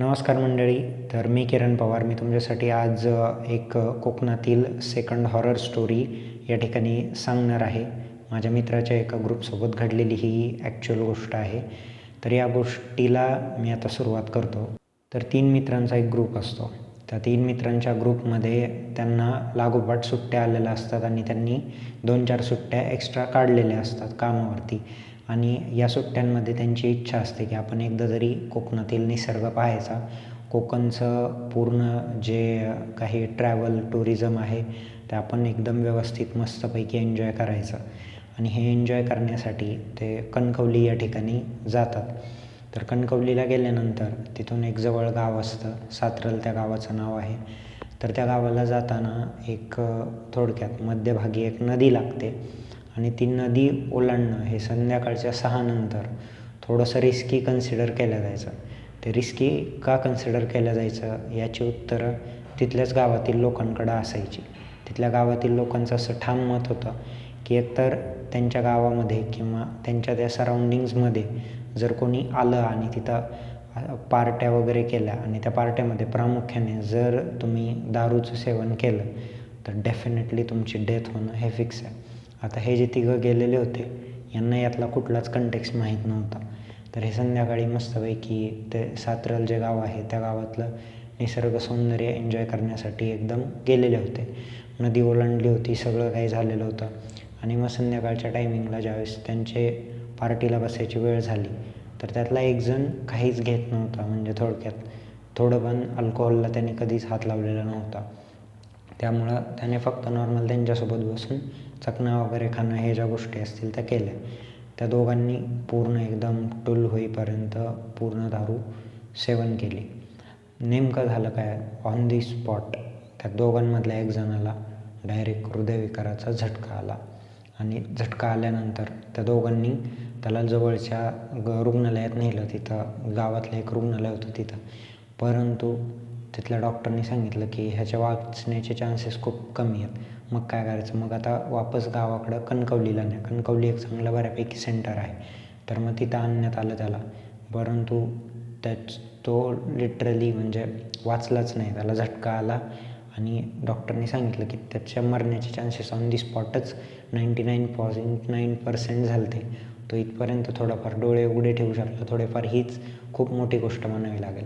नमस्कार मंडळी तर मी किरण पवार. मी तुमच्यासाठी आज एक कोकणातील सेकंड हॉरर स्टोरी या ठिकाणी सांगणार आहे. माझ्या मित्राच्या एका ग्रुपसोबत घडलेली ही ॲक्च्युअल गोष्ट आहे. तर या गोष्टीला मी आता सुरुवात करतो. तर तीन मित्रांचा एक ग्रुप असतो. त्या तीन मित्रांच्या ग्रुपमध्ये त्यांना लागोपाठ सुट्ट्या आलेल्या असतात आणि त्यांनी दोन चार सुट्ट्या एक्स्ट्रा काढलेल्या असतात कामावरती. आणि या सुट्ट्यांमध्ये त्यांची इच्छा असते की आपण एकदा तरी कोकणातील निसर्ग पाहायचा कोकणचं पूर्ण जे काही ट्रॅव्हल टुरिझम आहे ते आपण एकदम व्यवस्थित मस्तपैकी एन्जॉय करायचं. आणि हे एन्जॉय करण्यासाठी ते कणकवली या ठिकाणी जातात. तर कणकवलीला गेल्यानंतर तिथून एक जवळ गाव असतं सातरल त्या गावाचं नाव आहे. तर त्या गावाला जाताना एक थोडक्यात मध्यभागी एक नदी लागते. आणि ती नदी ओलांडणं हे संध्याकाळच्या सहानंतर थोडंसं रिस्की कन्सिडर केलं जायचं. ते रिस्की का कन्सिडर केलं जायचं याची उत्तरं तिथल्याच गावातील लोकांकडं असायची. तिथल्या गावातील लोकांचं असं ठाम मत होतं की एकतर त्यांच्या गावामध्ये किंवा त्यांच्या त्या सराउंडिंग्समध्ये जर कोणी आलं आणि तिथं पार्ट्या वगैरे केल्या आणि त्या पार्ट्यामध्ये प्रामुख्याने जर तुम्ही दारूचं सेवन केलं तर डेफिनेटली तुमची डेथ होणं हे फिक्स आहे. आता हे जे तिघं गेलेले होते यांना यातला कुठलाच कंटेक्स माहीत नव्हता. तर हे संध्याकाळी मस्तपैकी ते सातरल जे गाव आहे त्या गावातलं निसर्ग सौंदर्य एन्जॉय करण्यासाठी एकदम गेलेले होते. नदी ओलांडली होती सगळं काही झालेलं होतं. आणि मग संध्याकाळच्या टायमिंगला ज्यावेळेस त्यांचे पार्टीला बसायची वेळ झाली तर त्यातला एक जण काहीच घेत नव्हता म्हणजे थोडक्यात थोडं पण अल्कोहोलला त्याने कधीच हात लावलेला नव्हता. त्यामुळं त्याने फक्त नॉर्मल त्यांच्यासोबत बसून चकणा वगैरे खाणं हे ज्या गोष्टी असतील त्या केल्या. त्या दोघांनी पूर्ण एकदम टुल होईपर्यंत पूर्ण दारू सेवन केली. नेमकं झालं काय? ऑन दी स्पॉट त्या दोघांमधल्या एक जणाला डायरेक्ट हृदयविकाराचा झटका आला. आणि झटका आल्यानंतर त्या दोघांनी त्याला जवळच्या ग रुग्णालयात नेलं तिथं. गावातलं एक रुग्णालय होतं तिथं. परंतु तिथल्या डॉक्टरनी सांगितलं की ह्याच्या वाचण्याचे चान्सेस खूप कमी आहेत. मग काय करायचं? मग आता वापस गावाकडं कणकवलीला नाही कणकवली एक चांगलं बऱ्यापैकी सेंटर आहे. तर मग तिथं आणण्यात आलं त्याला. परंतु त्याच तो लिटरली म्हणजे वाचलाच नाही. त्याला झटका आला आणि डॉक्टरनी सांगितलं की त्याच्या मरण्याचे chances on the स्पॉटच ninety nine point nine percent झालते. तो इथपर्यंत थोडाफार डोळे उघडे ठेवू शकला. थोडेफार हीच खूप मोठी गोष्ट म्हणावी लागेल.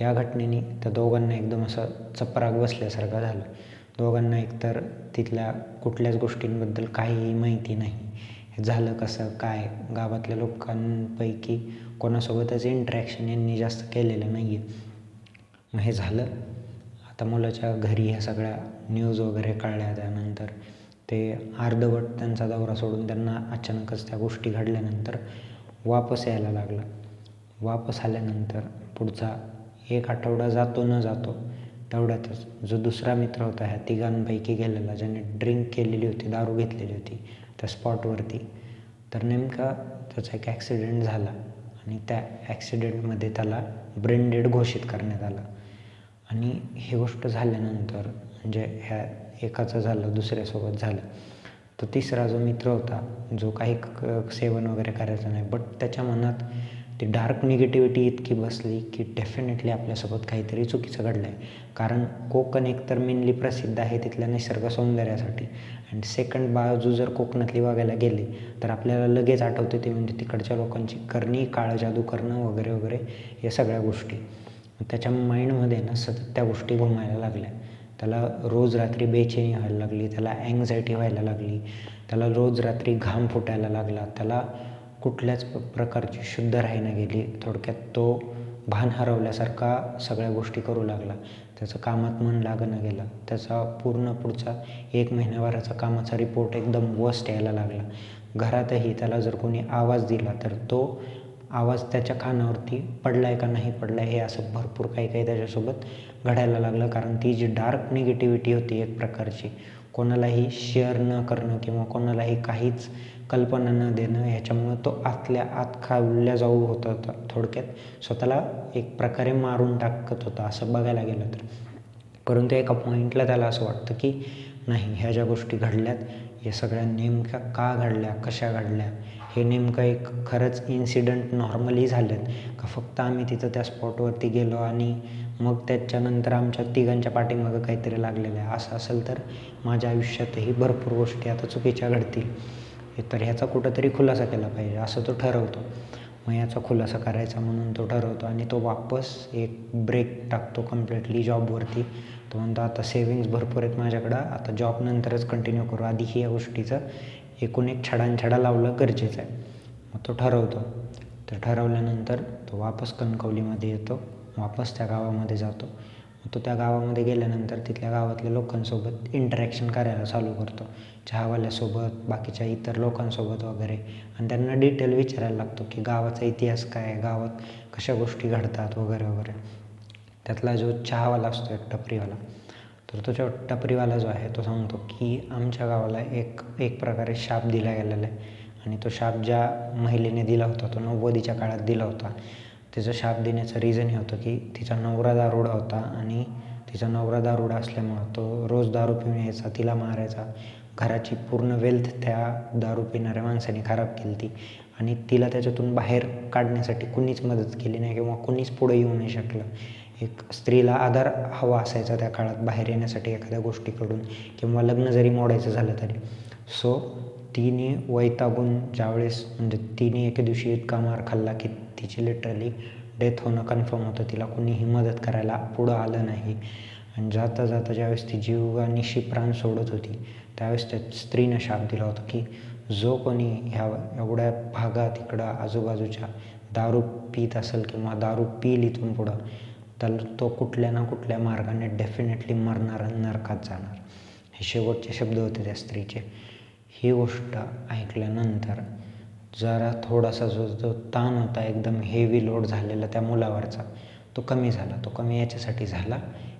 या घटनेने त्या दोघांना एकदम असं चपराक बसल्यासारखं झालं. दोघांना एकतर तिथल्या कुठल्याच गोष्टींबद्दल काहीही माहिती नाही. हे झालं कसं काय? गावातल्या लोकांपैकी कोणासोबतच इंटरॅक्शन यांनी जास्त केलेलं नाही आहे मग हे झालं. आता मुलाच्या घरी ह्या सगळ्या न्यूज वगैरे कळल्या त्यानंतर. ते अर्धवट त्यांचा दौरा सोडून त्यांना अचानकच त्या गोष्टी घडल्यानंतर वापस यायला लागला. वापस आल्यानंतर पुढचा एक आठवडा जातो न जातो. तेवढ्यातच जो दुसरा मित्र होता ह्या तिघांपैकी गेलेला ज्याने ड्रिंक केलेली होती दारू घेतलेली होती त्या स्पॉटवरती तर नेमका त्याचा एक ॲक्सिडेंट झाला आणि त्या ॲक्सिडेंटमध्ये त्याला ब्रेन डेड घोषित करण्यात आलं. आणि ही गोष्ट झाल्यानंतर म्हणजे ह्या एकाचं झालं दुसऱ्यासोबत झालं. तो तिसरा जो मित्र होता जो काही सेवन वगैरे करायचं नाही बट त्याच्या मनात ती डार्क निगेटिव्हिटी इतकी बसली की डेफिनेटली आपल्यासोबत काहीतरी चुकीचं घडलं आहे कारण कोकण एकतर मेनली प्रसिद्ध आहे तिथल्या निसर्ग सौंदर्यासाठी. अँड सेकंड बाजू जर कोकणातली बघायला गेली तर आपल्याला लगेच आठवते ते म्हणजे तिकडच्या लोकांची करणी काळ जादू करणं वगैरे वगैरे या सगळ्या गोष्टी. त्याच्या माइंडमध्ये ना सतत त्या गोष्टी घुमायला लागल्या. त्याला रोज रात्री बेचैनी व्हायला लागली त्याला अँग्झायटी व्हायला लागली त्याला रोज रात्री घाम फुटायला लागला त्याला कुठल्याच प्रकारची शुद्ध राहीना गेली थोडक्यात तो भान हरवल्यासारखा सगळ्या गोष्टी करू लागला. त्याचं कामात मन लागणं गेलं. त्याचा पूर्ण पुढचा एक महिन्याभराचा कामाचा रिपोर्ट एकदम वस्ट यायला लागला. घरातही त्याला जर कोणी आवाज दिला तर तो आवाज त्याच्या कानावरती पडला आहे का नाही पडला आहे हे असं भरपूर काही काही त्याच्यासोबत घडायला लागलं. कारण ती जी डार्क निगेटिव्हिटी होती एक प्रकारची कोणालाही शेअर न करणं किंवा कोणालाही काहीच कल्पना न देणं ह्याच्यामुळं तो आतल्या आत खाल्ल्या जाऊ होत होता थोडक्यात. स्वतःला एक प्रकारे मारून टाकत होता असं बघायला गेलं तर. परंतु एका पॉईंटला त्याला असं वाटतं की नाही ह्या ज्या गोष्टी घडल्यात या सगळ्या नेमक्या का घडल्या कशा घडल्या हे नेमकं एक खरंच इन्सिडंट नॉर्मली झालेत. का फक्त आम्ही तिथं त्या स्पॉटवरती गेलो आणि मग त्याच्यानंतर आमच्या तिघांच्या पाठीमागं काहीतरी लागलेलं आहे? असं असेल तर माझ्या आयुष्यातही भरपूर गोष्टी आता चुकीच्या घडतील. तर ह्याचा कुठंतरी खुलासा केला पाहिजे असं तो ठरवतो. मग याचा खुलासा करायचा म्हणून तो ठरवतो आणि तो वापस एक ब्रेक टाकतो कम्प्लिटली जॉबवरती तो म्हणतो आता सेविंग्स भरपूर आहेत माझ्याकडं आता जॉब नंतरच कंटिन्यू करू. आधी या गोष्टीचं एकूण एक छडानछडा लावलं गरजेचं आहे. मग तो ठरवतो. तर ठरवल्यानंतर तो वापस कणकवलीमध्ये येतो वापस त्या गावामध्ये जातो. तो त्या गावामध्ये गेल्यानंतर तिथल्या गावातल्या लोकांसोबत इंटरॅक्शन करायला चालू करतो. चहावाल्यासोबत बाकीच्या इतर लोकांसोबत वगैरे. आणि त्यांना डिटेल विचारायला लागतो की गावाचा इतिहास काय आहे? गावात कशा गोष्टी घडतात वगैरे वगैरे. त्यातला जो चहावाला असतो एक टपरीवाला तर तो जो टपरीवाला जो आहे तो सांगतो की आमच्या गावाला एक एक प्रकारे शाप दिला गेलेला आहे. आणि तो शाप ज्या महिलेने दिला होता तो नव्वदीच्या काळात दिला होता. तिचा शाप देण्याचं रिझन हे होतं की तिचा नवरा दारुडा होता आणि तिचा नवरा दारुडा असल्यामुळं तो रोज दारू पिऊन यायचा तिला मारायचा. घराची पूर्ण वेल्थ त्या दारू पिणाऱ्या माणसाने खराब केली ती आणि तिला त्याच्यातून बाहेर काढण्यासाठी कुणीच मदत केली नाही किंवा कुणीच पुढे येऊ नाही शकलं. एक स्त्रीला आधार हवा असायचा त्या काळात बाहेर येण्यासाठी एखाद्या गोष्टीकडून किंवा लग्न जरी मोडायचं झालं तरी. सो तिने वैतागून ज्यावेळेस म्हणजे तिने एके दिवशी इतका मार खाल्ला की तिची लिटरली डेथ होणं कन्फर्म होतं. तिला कोणीही मदत करायला पुढं आलं नाही. आणि जाता जाता ज्यावेळेस ती जीवानिशी प्राण सोडत होती त्यावेळेस त्या स्त्रीनं शाप दिला होता की जो कोणी ह्या एवढ्या भागात इकडं आजूबाजूच्या दारू पित असेल किंवा दारू पील इथून पुढं तर तो कुठल्या ना कुठल्या मार्गाने डेफिनेटली मरणार आणि नरकात जाणार. हे शेवटचे शब्द होते त्या स्त्रीचे. ही गोष्ट ऐकल्यानंतर जरा थोडासा जो जो ताण होता एकदम हेवी लोड झालेला त्या मुलावरचा तो कमी झाला. तो कमी याच्यासाठी झाला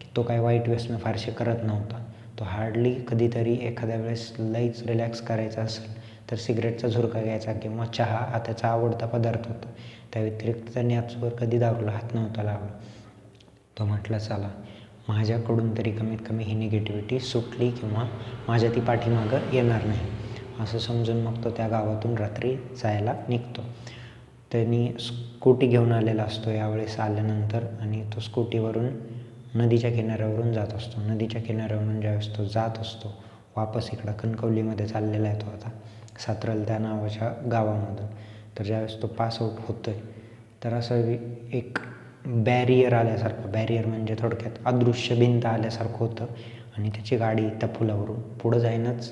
की तो काय वाईट व्यसनं फारसे करत नव्हता. तो हार्डली कधीतरी एखाद्या वेळेस लईच रिलॅक्स करायचा असेल तर सिगरेटचा झुरका घ्यायचा किंवा चहा हा त्याचा आवडता पदार्थ होता. त्या व्यतिरिक्त त्याने आजवर कधी दारूला हात नव्हता लावला. तो म्हटला चला माझ्याकडून तरी कमीत कमी ही निगेटिव्हिटी सुटली किंवा माझ्या ती पाठीमागं येणार नाही. असं समजून मग तो त्या गावातून रात्री जायला निघतो. त्यांनी स्कूटी घेऊन आलेला असतो यावेळेस आल्यानंतर आणि तो स्कूटीवरून नदीच्या किनाऱ्यावरून जात असतो. नदीच्या किनाऱ्यावरून ज्यावेळेस तो जात असतो वापस इकडं कणकवलीमध्ये चाललेला आहे तो आता सातरल त्या नावाच्या गावामधून. तर ज्यावेळेस तो पास आऊट होतो आहे तर असं एक बॅरियर आल्यासारखं बॅरियर म्हणजे थोडक्यात अदृश्य भिंत आल्यासारखं होतं आणि त्याची गाडी त्या पुलावरून पुढं जाईनच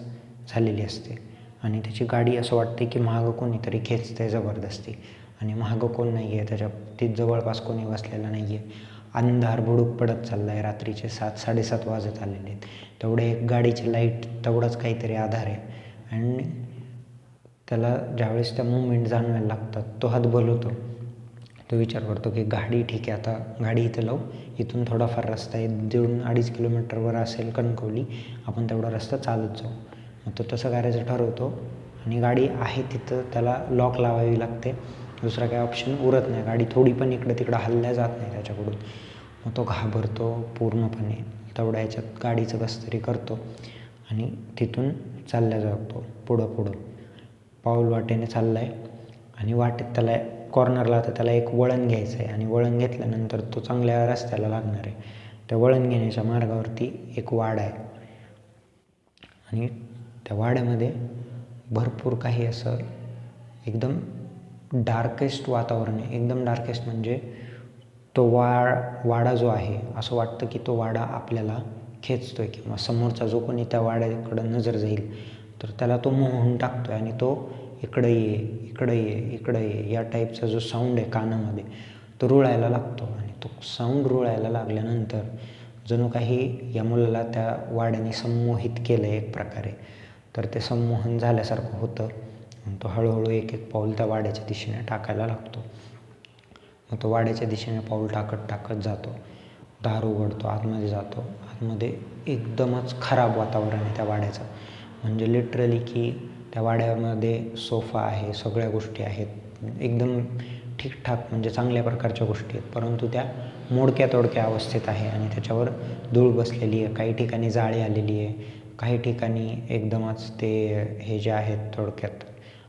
झालेली असते. आणि त्याची गाडी असं वाटते की मागं कोणीतरी खेचते जबरदस्ती. आणि मागं कोण नाही आहे त्याच्या ती जवळपास कोणी बसलेला नाही आहे अंधार बुडूक पडत चालला आहे रात्रीचे सात साडेसात वाजत आलेले आहेत. तेवढे एक गाडीची लाइट तेवढाच काहीतरी आधार आहे. आणि त्याला ज्यावेळेस त्या मुवमेंट जाणवायला लागतात तो हात. बोलवतो तो विचार करतो की गाडी ठीक आहे आता गाडी इथं लावू. इथून थोडाफार रस्ता आहे दोन अडीच किलोमीटरवर असेल कणकवली आपण तेवढा रस्ता चालत जाऊ. मग तो तसं करायचं ठरवतो आणि गाडी आहे तिथं त्याला लॉक लावावी लागते. दुसरा काही ऑप्शन उरत नाही. गाडी थोडी पण इकडं तिकडं हल्ल्या जात नाही त्याच्याकडून. मग तो घाबरतो पूर्णपणे. तेवढ्या याच्यात गाडीचं कसं तरी करतो आणि तिथून चालल्या जातो पुढं पुढं. पाऊल वाटेने चालला आहे आणि वाटेत त्याला कॉर्नरला तर त्याला एक वळण घ्यायचं आहे आणि वळण घेतल्यानंतर तो चांगल्या रस्त्याला लागणार आहे. त्या वळण घेण्याच्या मार्गावरती एक वाड आहे. आणि त्या वाड्यामध्ये भरपूर काही असं एकदम डार्केस्ट वातावरण आहे. एकदम डार्केस्ट म्हणजे तो वा वाडा जो आहे असं वाटतं की तो वाडा आपल्याला खेचतो आहे किंवा समोरचा जो कोणी त्या वाड्याकडं नजर जाईल तर त्याला तो मोहून टाकतो आहे आणि तो इकडं ये इकडं ये इकडं ये या टाईपचा जो साऊंड आहे कानामध्ये तो रुळायला लागतो आणि तो साऊंड रुळायला लागल्यानंतर जणू काही या मुलाला त्या वाड्याने संमोहित केलं आहे एक प्रकारे. तर ते संमोहन झाल्यासारखं होतं. आणि तो हळूहळू एक एक पाऊल त्या वाड्याच्या दिशेने टाकायला लागतो. मग तो वाड्याच्या दिशेने पाऊल टाकत टाकत जातो. दार उघडतो आतमध्ये जातो. आतमध्ये एकदमच खराब वातावरण आहे त्या वाड्याचं. म्हणजे लिटरली की त्या वाड्यामध्ये सोफा आहे सगळ्या गोष्टी आहेत. एकदम ठीकठाक म्हणजे चांगल्या प्रकारच्या गोष्टी आहेत. परंतु त्या मोडक्या तोडक्या अवस्थेत आहे आणि त्याच्यावर धूळ बसलेली आहे. काही ठिकाणी जाळी आलेली आहे. काही ठिकाणी एकदमच ते हे जे आहेत थोडक्यात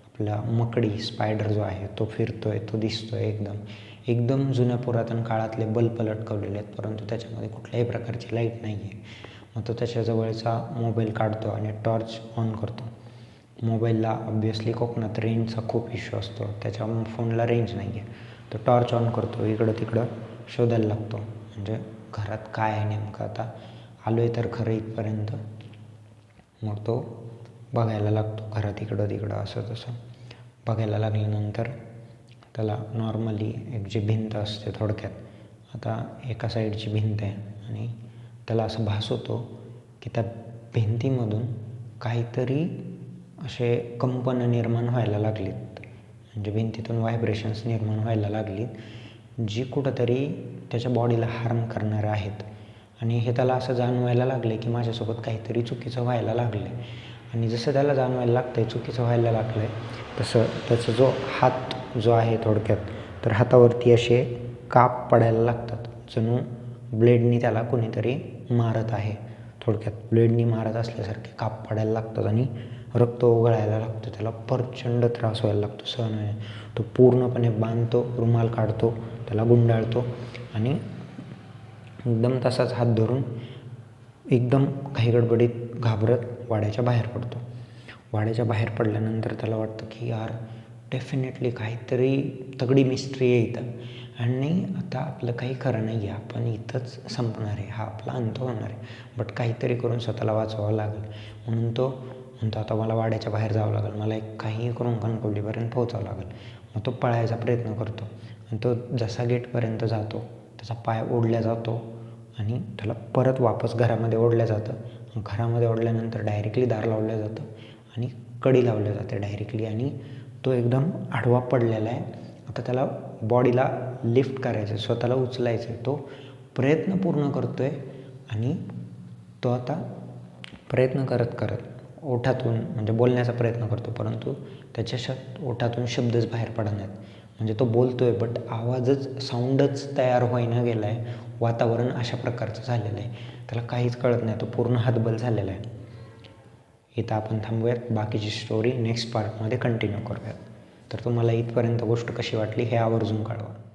आपला मकडी स्पायडर जो आहे तो फिरतोय तो दिसतोय एकदम. एकदम जुन्या पुरातन काळातले बल्ब लटकवलेले आहेत परंतु त्याच्यामध्ये कुठल्याही प्रकारची लाइट नाही आहे मग तो त्याच्याजवळचा मोबाईल काढतो आणि टॉर्च ऑन करतो. मोबाईलला ऑब्वियसली कोकणात रेंजचा खूप इश्यू असतो. त्याच्या फोनला रेंज नाही आहे तो टॉर्च ऑन करतो इकडं तिकडं शोधायला लागतो. म्हणजे घरात काय आहे नेमकं आता? आलो आहे तर खरं इथपर्यंत. मग तो बघायला लागतो घरात इकडं तिकडं असं तसं. बघायला लागल्यानंतर त्याला नॉर्मली एक जी भिंत असते थोडक्यात आता एका साईडची भिंत आहे आणि त्याला असं भास होतो की त्या भिंतीमधून काहीतरी असे कंपनं निर्माण व्हायला लागलीत. म्हणजे भिंतीतून व्हायब्रेशन्स निर्माण व्हायला लागलीत जी कुठंतरी त्याच्या बॉडीला हार्म करणारे आहेत. आणि हे त्याला असं जाणवायला लागलं की माझ्यासोबत काहीतरी चुकीचं व्हायला लागलं आहे आणि जसं त्याला जाणवायला लागतं आहे चुकीचं व्हायला लागलं आहे तसं त्याचा जो हात जो आहे थोडक्यात तर हातावरती असे काप पडायला लागतात. जणू ब्लेडनी त्याला कोणीतरी मारत आहे. थोडक्यात ब्लेडनी मारत असल्यासारखे काप पडायला लागतात आणि रक्त ओघळायला लागतं. त्याला प्रचंड त्रास व्हायला लागतो सहन तो पूर्णपणे बांधतो रुमाल काढतो त्याला गुंडाळतो आणि एकदम तसाच हात धरून एकदम काही गडबडीत घाबरत वाड्याच्या बाहेर पडतो. वाड्याच्या बाहेर पडल्यानंतर त्याला वाटतं की यार डेफिनेटली काहीतरी तगडी मिस्ट्री आहे इथं. आणि आता आपलं काही खरं नाही आहे आपण इथंच संपणार आहे. हा आपला अंत होणार आहे. बट काहीतरी करून स्वतःला वाचवावं लागेल. म्हणून तो म्हणतो आता मला वाड्याच्या बाहेर जावं लागेल. मला एक काही करून कणकवलीपर्यंत पोहोचावं लागेल. मग तो पळायचा प्रयत्न करतो. आणि तो जसा गेटपर्यंत जातो त्याचा पाय ओढल्या जातो आणि त्याला परत वापस घरामध्ये ओढलं जातं. घरामध्ये ओढल्यानंतर डायरेक्टली दार लावलं जातं आणि कडी लावल्या जाते डायरेक्टली आणि तो एकदम आडवा पडलेला आहे. आता त्याला बॉडीला लिफ्ट करायचं आहे स्वतःला उचलायचं आहे तो प्रयत्न पूर्ण करतो आहे आणि तो आता प्रयत्न करत करत ओठातून म्हणजे बोलण्याचा प्रयत्न करतो परंतु त्याच्या श ओठातून शब्दच बाहेर पडणार म्हणजे तो बोलतो आहे बट आवाजच साऊंडच तयार होईना गेला आहे वातावरण अशा प्रकारचं झालेलं आहे. त्याला काहीच कळत नाही. तो पूर्ण हातबल झालेला आहे. इथं आपण थांबूयात. बाकीची स्टोरी नेक्स्ट पार्टमध्ये कंटिन्यू करूयात. तर तुम्हाला इथपर्यंत गोष्ट कशी वाटली हे आवर्जून कळवा.